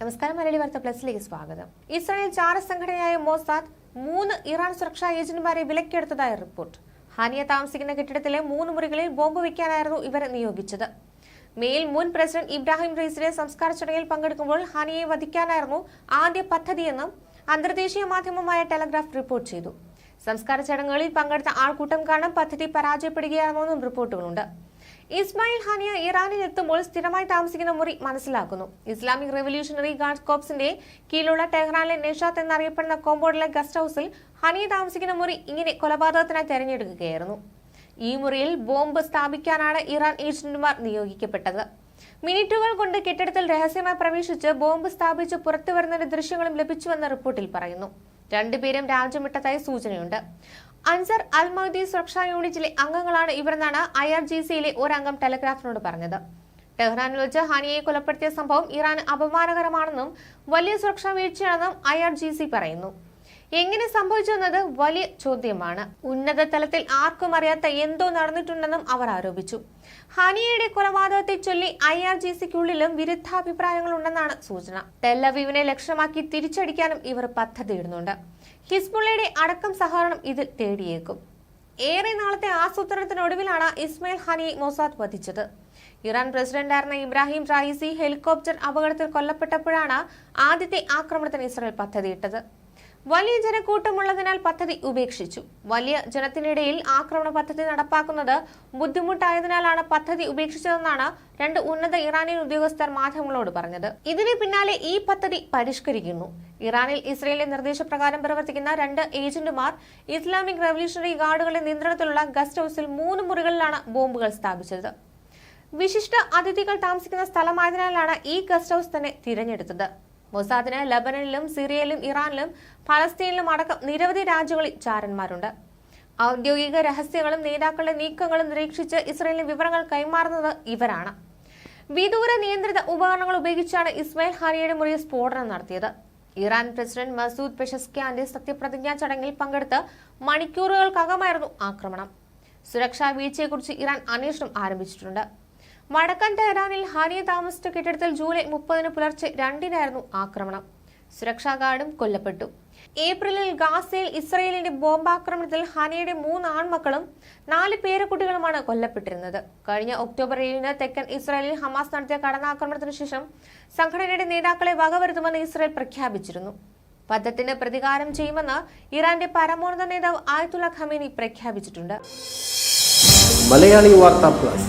നമസ്കാരം മലയാളി വാർത്ത പ്ലസിലേക്ക് സ്വാഗതം. ഇസ്രായേൽ ചാര സംഘടനയായ മോസാദ് മൂന്ന് ഇറാൻ സുരക്ഷാ ഏജന്റുമാരെ വിലക്കെടുത്തതായ റിപ്പോർട്ട്. ഹാനിയ താമസിക്കുന്ന കെട്ടിടത്തിലെ മൂന്ന് മുറികളിൽ ബോംബ് വയ്ക്കാനായിരുന്നു ഇവരെ നിയോഗിച്ചത്. മേയിൽ മുൻ പ്രസിഡന്റ് ഇബ്രാഹിം റീസിലെ സംസ്കാര ചടങ്ങിൽ പങ്കെടുക്കുമ്പോൾ ഹാനിയെ വധിക്കാനായിരുന്നു ആദ്യ പദ്ധതിയെന്നും അന്തർദേശീയ മാധ്യമമായ ടെലഗ്രാഫ് റിപ്പോർട്ട് ചെയ്തു. സംസ്കാര ചടങ്ങുകളിൽ പങ്കെടുത്ത ആൾക്കൂട്ടം കാരണം പദ്ധതി പരാജയപ്പെടുകയാണെന്നും റിപ്പോർട്ടുകളുണ്ട്. ഇസ്മായിൽ ഹാനിയ ഇറാനിൽ എത്തുമ്പോൾ സ്ഥിരമായി താമസിക്കുന്ന മുറി മനസ്സിലാക്കുന്നു. ഇസ്ലാമിക് റെവല്യൂഷണറി ഗാർഡ് കോപ്സിന്റെ കീഴിലുള്ള ടെഹ്റാനിലെ നെഷാത്ത് എന്നറിയപ്പെടുന്ന കോമ്പൗണ്ടിലെ ഗസ്റ്റ് ഹൌസിൽ ഹനിയ താമസിക്കുന്ന മുറി ഇങ്ങനെ കൊലപാതകത്തിനായി തെരഞ്ഞെടുക്കുകയായിരുന്നു. ഈ മുറിയിൽ ബോംബ് സ്ഥാപിക്കാനാണ് ഇറാൻ ഏജന്റുമാർ നിയോഗിക്കപ്പെട്ടത്. മിനിറ്റുകൾ കൊണ്ട് കെട്ടിടത്തിൽ രഹസ്യമായി പ്രവേശിച്ച് ബോംബ് സ്ഥാപിച്ച് പുറത്തു വരുന്നതിന്റെ ദൃശ്യങ്ങളും ലഭിച്ചുവെന്ന് റിപ്പോർട്ടിൽ പറയുന്നു. രണ്ടുപേരും രാജ്യം വിട്ടതായി സൂചനയുണ്ട്. അൻസർ അൽ മഹദി സുരക്ഷാ യൂണിറ്റിലെ അംഗങ്ങളാണ് ഇവരെന്നാണ് ഐ ആർ ജി സിയിലെ ഒരംഗം ടെലഗ്രാഫിനോട് പറഞ്ഞത്. ടെഹ്റാനിൽ വെച്ച് ഹാനിയെ കൊലപ്പെടുത്തിയ സംഭവം ഇറാൻ അപമാനകരമാണെന്നും വലിയ സുരക്ഷാ വീഴ്ചയാണെന്നും ഐ പറയുന്നു. എങ്ങനെ സംഭവിച്ചുവെന്നത് വലിയ ചോദ്യമാണ്. ഉന്നത തലത്തിൽ ആർക്കും അറിയാത്ത എന്തോ നടന്നിട്ടുണ്ടെന്നും അവർ ആരോപിച്ചു. ഹനിയയുടെ കൊലപാതകത്തെ ചൊല്ലി ഐ ആർ ജി സിക്കുള്ളിലും വിരുദ്ധാഭിപ്രായങ്ങളുണ്ടെന്നാണ് സൂചന. ടെല്ലവീവിനെ ലക്ഷ്യമാക്കി തിരിച്ചടിക്കാനും ഇവർ പദ്ധതിയിടുന്നുണ്ട്. ഹിസ്ബുള്ളയുടെ അടക്കം സഹകരണം ഇതിൽ തേടിയേക്കും. ഏറെ നാളത്തെ ആസൂത്രണത്തിനൊടുവിലാണ് ഇസ്മയിൽ ഹനി മൊസാദ് വധിച്ചത്. ഇറാൻ പ്രസിഡന്റായിരുന്ന ഇബ്രാഹിം റായിസി ഹെലികോപ്റ്റർ അപകടത്തിൽ കൊല്ലപ്പെട്ടപ്പോഴാണ് ആദ്യത്തെ ആക്രമണത്തിന് ഇസ്രായേൽ പദ്ധതിയിട്ടത്. വലിയ ജനക്കൂട്ടമുള്ളതിനാൽ പദ്ധതി ഉപേക്ഷിച്ചു. വലിയ ജനത്തിനിടയിൽ ആക്രമണ പദ്ധതി നടപ്പാക്കുന്നത് ബുദ്ധിമുട്ടായതിനാലാണ് പദ്ധതി ഉപേക്ഷിച്ചതെന്നാണ് രണ്ട് ഉന്നത ഇറാനിയൻ ഉദ്യോഗസ്ഥർ മാധ്യമങ്ങളോട് പറഞ്ഞത്. ഇതിന് പിന്നാലെ ഈ പദ്ധതി പരിഷ്കരിക്കുന്നു. ഇറാനിൽ ഇസ്രയേലിന്റെ നിർദ്ദേശപ്രകാരം പ്രവർത്തിക്കുന്ന രണ്ട് ഏജന്റുമാർ ഇസ്ലാമിക് റവല്യൂഷണറി ഗാർഡുകളുടെ നിയന്ത്രണത്തിലുള്ള ഗസ്റ്റ് ഹൌസിൽ മൂന്ന് മുറികളിലാണ് ബോംബുകൾ സ്ഥാപിച്ചത്. വിശിഷ്ട അതിഥികൾ താമസിക്കുന്ന സ്ഥലമായതിനാലാണ് ഈ ഗസ്റ്റ് ഹൌസ് തന്നെ തിരഞ്ഞെടുത്തത്. മൊസാദിന് ലബനനിലും സിറിയയിലും ഇറാനിലും ഫലസ്തീനിലും അടക്കം നിരവധി രാജ്യങ്ങളിൽ ചാരന്മാരുണ്ട്. ഔദ്യോഗിക രഹസ്യങ്ങളും നേതാക്കളുടെ നീക്കങ്ങളും നിരീക്ഷിച്ച് ഇസ്രയേലിന് വിവരങ്ങൾ കൈമാറുന്നത് ഇവരാണ്. വിദൂര നിയന്ത്രിത ഉപകരണങ്ങൾ ഉപയോഗിച്ചാണ് ഇസ്മായിൽ ഹാനിയുടെ മുറിയിൽ സ്ഫോടനം നടത്തിയത്. ഇറാൻ പ്രസിഡന്റ് മസൂദ് പെഷസ്ക്യാന്റെ സത്യപ്രതിജ്ഞാ ചടങ്ങിൽ പങ്കെടുത്ത് മണിക്കൂറുകൾക്കകമായിരുന്നു ആക്രമണം. സുരക്ഷാ വീഴ്ചയെക്കുറിച്ച് ഇറാൻ അന്വേഷണം ആരംഭിച്ചിട്ടുണ്ട്. വടക്കൻ തെഹ്റാനിൽ ഹാനിയ താമസിച്ച കെട്ടിടത്തിൽ ജൂലൈ മുപ്പതിന് പുലർച്ചെ രണ്ടിനായിരുന്നു ആക്രമണം. സുരക്ഷാ ഗാർഡും കൊല്ലപ്പെട്ടു. ഏപ്രിലിൽ ഗാസയിൽ ഇസ്രയേലിന്റെ ബോംബാക്രമണത്തിൽ ഹാനിയുടെ മൂന്ന് ആൺമക്കളും നാല് പേരക്കുട്ടികളുമാണ് കൊല്ലപ്പെട്ടിരുന്നത്. കഴിഞ്ഞ ഒക്ടോബർ ഏഴിന് തെക്കൻ ഇസ്രായേലിൽ ഹമാസ് നടത്തിയ കടന്നാക്രമണത്തിനു ശേഷം സംഘടനയുടെ നേതാക്കളെ വകവരുത്തുമെന്ന് ഇസ്രായേൽ പ്രഖ്യാപിച്ചിരുന്നു. പദ്ധത്തിന് പ്രതികാരം ചെയ്യുമെന്ന് ഇറാന്റെ പരമോന്നത നേതാവ് ആയത്തുള്ള ഖമീനി പ്രഖ്യാപിച്ചിട്ടുണ്ട്. മലയാളി വാർത്താ plus.